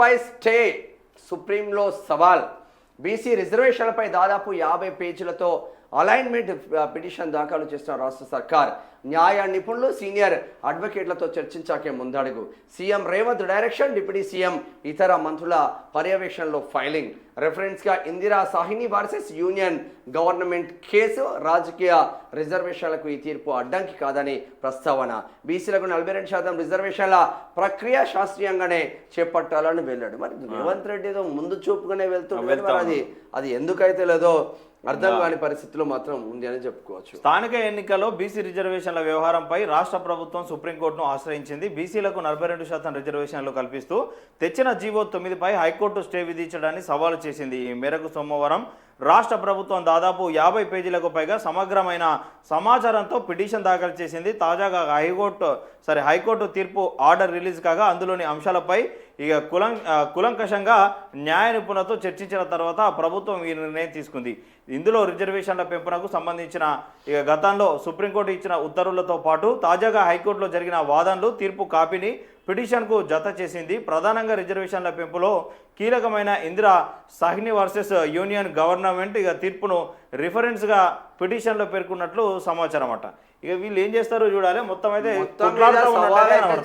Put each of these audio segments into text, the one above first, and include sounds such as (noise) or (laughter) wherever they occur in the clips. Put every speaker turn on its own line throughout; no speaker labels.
పై stay సుప్రీంలో సవాల్. BC రిజర్వేషన్లపై దాదాపు యాభై పేజీలతో అలైన్మెంట్ పిటిషన్ దాఖలు చేసిన రాష్ట్ర సర్కార్. న్యాయ నిపుణులు సీనియర్ అడ్వకేట్లతో చర్చించాకే ముందడుగు. CM Revanth direction deputy CM ఇతర మంత్రుల పర్యవేక్షణలో filing. రెఫరెన్స్గా Indira Sawhney versus union government case రాజకీయ రిజర్వేషన్లకు ఈ తీర్పు అడ్డంకి కాదని ప్రస్తావన. బీసీలకు నలభై రెండు శాతం రిజర్వేషన్ల ప్రక్రియ శాస్త్రీయంగానే చేపట్టాలని వెళ్ళాడు. మరి రేవంత్ రెడ్డి ఏదో ముందు చూపుగానే
వెళ్తా.
అది అది ఎందుకైతే లేదో అర్థం కాని పరిస్థితిలో మాత్రం ఉంది అని చెప్పుకోవచ్చు.
స్థానిక ఎన్నికల్లో బీసీ రిజర్వేషన్ల వ్యవహారంపై రాష్ట్ర ప్రభుత్వం సుప్రీంకోర్టును ఆశ్రయించింది. బీసీలకు నలభై రెండు శాతం రిజర్వేషన్లు కల్పిస్తూ తెచ్చిన జీవో తొమ్మిదిపై హైకోర్టు స్టే విధించడాన్ని సవాలు చేసింది. ఈ మేరకు సోమవారం రాష్ట్ర ప్రభుత్వం దాదాపు యాభై పేజీలకు పైగా సమగ్రమైన సమాచారంతో పిటిషన్ దాఖలు చేసింది. తాజాగా హైకోర్టు సరే హైకోర్టు తీర్పు ఆర్డర్ రిలీజ్ కాగా అందులోని అంశాలపై ఇక కులం కులంకషంగా న్యాయ నిపుణులతో చర్చించిన తర్వాత ప్రభుత్వం ఈ నిర్ణయం తీసుకుంది. ఇందులో రిజర్వేషన్ల పెంపునకు సంబంధించిన ఇక గతంలో సుప్రీంకోర్టు ఇచ్చిన ఉత్తర్వులతో పాటు తాజాగా హైకోర్టులో జరిగిన వాదనలు తీర్పు కాపీని పిటిషన్కు జత చేసింది. ప్రధానంగా రిజర్వేషన్ల పెంపులో కీలకమైన Indira Sahni versus union government ఇక తీర్పును రిఫరెన్స్గా పిటిషన్లో పేర్కొన్నట్లు సమాచారం అట ఇక వీళ్ళు ఏం చేస్తారో చూడాలి. మొత్తం అయితే.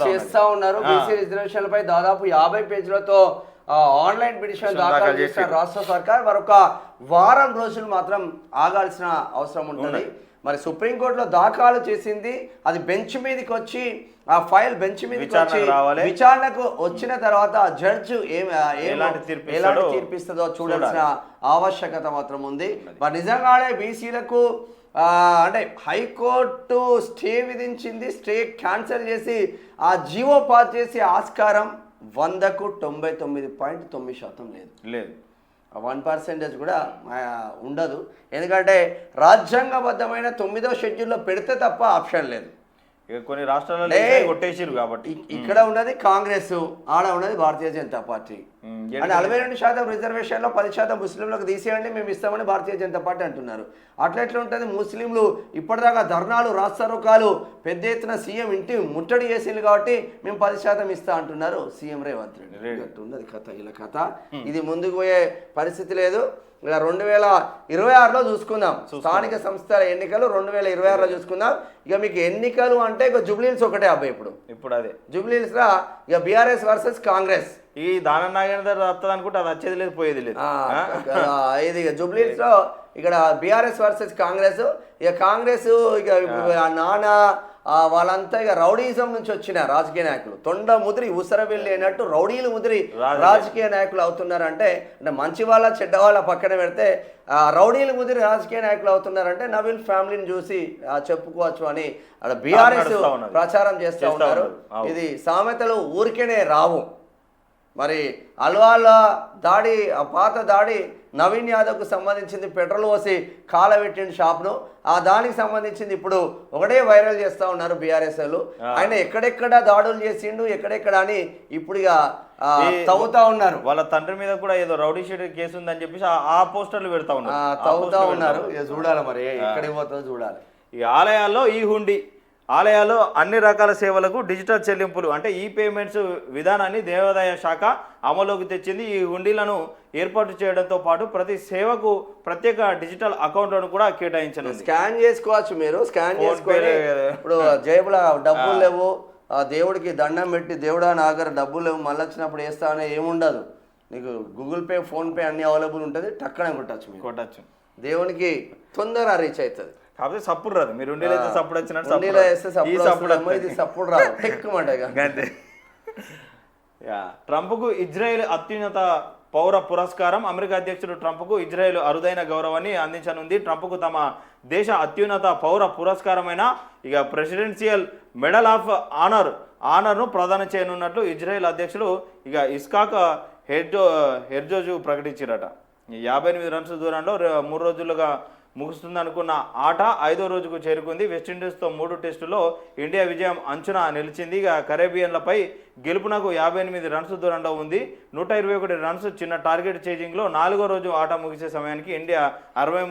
చేస్తా ఉన్నారు. బీసీ రిజర్వేషన్లపై దాదాపు యాభై పేజీలతో ఆన్లైన్ పిటిషన్
దాఖలు
చేసిన. రాష్ట్ర సర్కార్ మరొక వారం రోజులు మాత్రం ఆగాల్సిన అవసరం ఉంటుంది. మరి సుప్రీంకోర్టులో దాఖలు చేసింది. అది బెంచ్ మీదకి వచ్చి ఆ ఫైల్ బెంచ్ మీదకి
విచారణకు
వచ్చి
రావాలి.
విచారణకు వచ్చిన తర్వాత జడ్జి
ఎలాంటి తీర్పు
చూడాల్సిన ఆవశ్యకత మాత్రం ఉంది. మరి నిజంగానే బీసీలకు అంటే హైకోర్టు స్టే విధించింది స్టే క్యాన్సిల్ చేసి ఆ జీవో పాస్ చేసే ఆస్కారం వందకు తొంభై తొమ్మిది పాయింట్ తొమ్మిది శాతం లేదు.
లేదు.
వన్ పర్సెంటేజ్ కూడా ఉండదు. ఎందుకంటే రాజ్యాంగబద్ధమైన తొమ్మిదో షెడ్యూల్లో పెడితే తప్ప ఆప్షన్ లేదు.
కొన్ని రాష్ట్రాలలో
లే.
ఇదే కొట్టేసిరు కాబట్టి.
ఇక్కడ ఉన్నది కాంగ్రెస్ ఆడ ఉన్నది భారతీయ జనతా పార్టీ. నలభై రెండు శాతం రిజర్వేషన్లో పది శాతం ముస్లింలకు తీసేయండి మేము ఇస్తామని భారతీయ జనతా పార్టీ అంటున్నారు. అట్లా ఎట్లా ఉంటుంది? ముస్లింలు ఇప్పటిదాకా ధర్నాలు రాస్తారోకాలు పెద్ద ఎత్తున సీఎం ఇంటి ముట్టడి చేసింది కాబట్టి మేము పది శాతం ఇస్తా అంటున్నారు సీఎం రేవంత్ రెడ్డి. ఉన్నది కథ ఇలా కథ. ఇది ముందుకు పోయే పరిస్థితి లేదు. ఇక రెండు వేల ఇరవై ఆరులో చూసుకుందాం. స్థానిక సంస్థల ఎన్నికలు రెండు వేల ఇరవై ఆరులో చూసుకుందాం. ఇక మీకు ఎన్నికలు అంటే ఇక జూబ్లీహిల్స్ ఒకటే అబ్బాయి ఇప్పుడు.
ఇప్పుడు అదే.
జూబ్లీహిల్స్ రా ఇక బీఆర్ఎస్ వర్సెస్ కాంగ్రెస్.
ఈ దాన నాగేందర్ వస్తుంది అనుకుంటే అది వచ్చేది లేదు పోయేది లేదు
ఇది జూబ్లీస్లో ఇక్కడ బీఆర్ఎస్ వర్సెస్ కాంగ్రెస్ ఇక కాంగ్రెస్ ఇక నాన్న వాళ్ళంతా ఇక రౌడీజం నుంచి వచ్చిన రాజకీయ నాయకులు తొండ ముదిరి ఉసరవెల్లి అయినట్టు రౌడీలు ముదిరి
రాజకీయ.
నాయకులు అవుతున్నారంటే అంటే మంచి వాళ్ళ చెడ్డ వాళ్ళ పక్కన పెడితే ఆ, రౌడీలు ముదిరి రాజకీయ నాయకులు అవుతున్నారంటే నవీల్ ఫ్యామిలీని చూసి చెప్పుకోవచ్చు అని అక్కడ బీఆర్ఎస్. ప్రచారం చేస్తూ ఉన్నారు. ఇది సామెతలు ఊరికేనే రావు మరి అల్వాల దాడి ఆ పాత దాడి నవీన్ యాదవ్కు సంబంధించింది పెట్రోల్ పోసి కాలబెట్టిన షాప్ను. ఆ దానికి సంబంధించింది ఇప్పుడు ఒకటే వైరల్ చేస్తూ ఉన్నారు బీఆర్ఎస్ వాళ్ళు. ఆయన ఎక్కడెక్కడ దాడులు చేసిండు ఎక్కడెక్కడ అని ఇప్పుడు ఇక తవ్వుతా ఉన్నారు.
వాళ్ళ తండ్రి మీద కూడా ఏదో రౌడీ షీట్ కేసు ఉందని చెప్పేసి ఆ- పోస్టర్లు పెడతా ఉన్నారు.
తవ్వుతా ఉన్నారు. చూడాలి మరి ఎక్కడికి పోతుందో చూడాలి.
ఈ ఆలయాల్లో ఈ హుండీ ఆలయాల్లో అన్ని రకాల సేవలకు డిజిటల్ చెల్లింపులు అంటే ఈ పేమెంట్స్ విధానాన్ని దేవాదాయ శాఖ అమలులోకి తెచ్చింది. ఈ హుండీలను ఏర్పాటు చేయడంతో పాటు ప్రతి సేవకు ప్రత్యేక డిజిటల్ అకౌంట్లను కూడా కేటాయించనుంది.
స్కాన్ చేసుకోవచ్చు మీరు. స్కాన్ చేసుకొని
పే
ఇప్పుడు జేబులో డబ్బులు లేవు. ఆ దేవుడికి దండం పెట్టి దేవుడా నా దగ్గర డబ్బులు లేవు. మళ్ళీ వచ్చినప్పుడు వేస్తా అనే ఏముండదు. నీకు గూగుల్ పే ఫోన్ పే అన్ని అవైలబుల్ ఉంటుంది. టక్కనే కొట్టచ్చు
కొట్టచ్చు.
దేవునికి తొందరగా రీచ్ అవుతుంది.
కాకపోతే సప్పుడు రాదు. మీరు ఉండేలో అయితే సప్పుడు వచ్చినట్టు సప్పుడు.
వేస్తే సప్పుడు ఇది సప్పుడు రాదు. (laughs) టెక్కమంట ఇక.
అంతే ట్రంప్కు ఇజ్రాయెల్ అత్యున్నత పౌర పురస్కారం. అమెరికా అధ్యక్షుడు ట్రంప్కు ఇజ్రాయెల్ అరుదైన గౌరవాన్ని అందించనుంది. ట్రంప్కు తమ దేశ అత్యున్నత పౌర పురస్కారమైన ఇక ప్రెసిడెన్షియల్ మెడల్ ఆఫ్ ఆనర్ ఆనర్ను ప్రదానం చేయనున్నట్లు ఇజ్రాయెల్ అధ్యక్షుడు ఇక ఇస్కాక్ హెర్జో హెర్జోజు ప్రకటించారట. ఈ యాభై ఎనిమిది రన్స్ దూరంలో మూడు రోజులుగా ముగుస్తుంది అనుకున్న ఆట ఐదో రోజుకు చేరుకుంది. వెస్టిండీస్తో మూడు టెస్టులో ఇండియా విజయం అంచనా నిలిచింది. ఇక కరేబియన్లపై గెలుపునకు యాభై ఎనిమిది రన్స్ దూరంలో ఉంది. నూట ఇరవై ఒకటి రన్స్ చిన్న టార్గెట్ చేజింగ్లో నాలుగో రోజు ఆట ముగిసే సమయానికి ఇండియా అరవై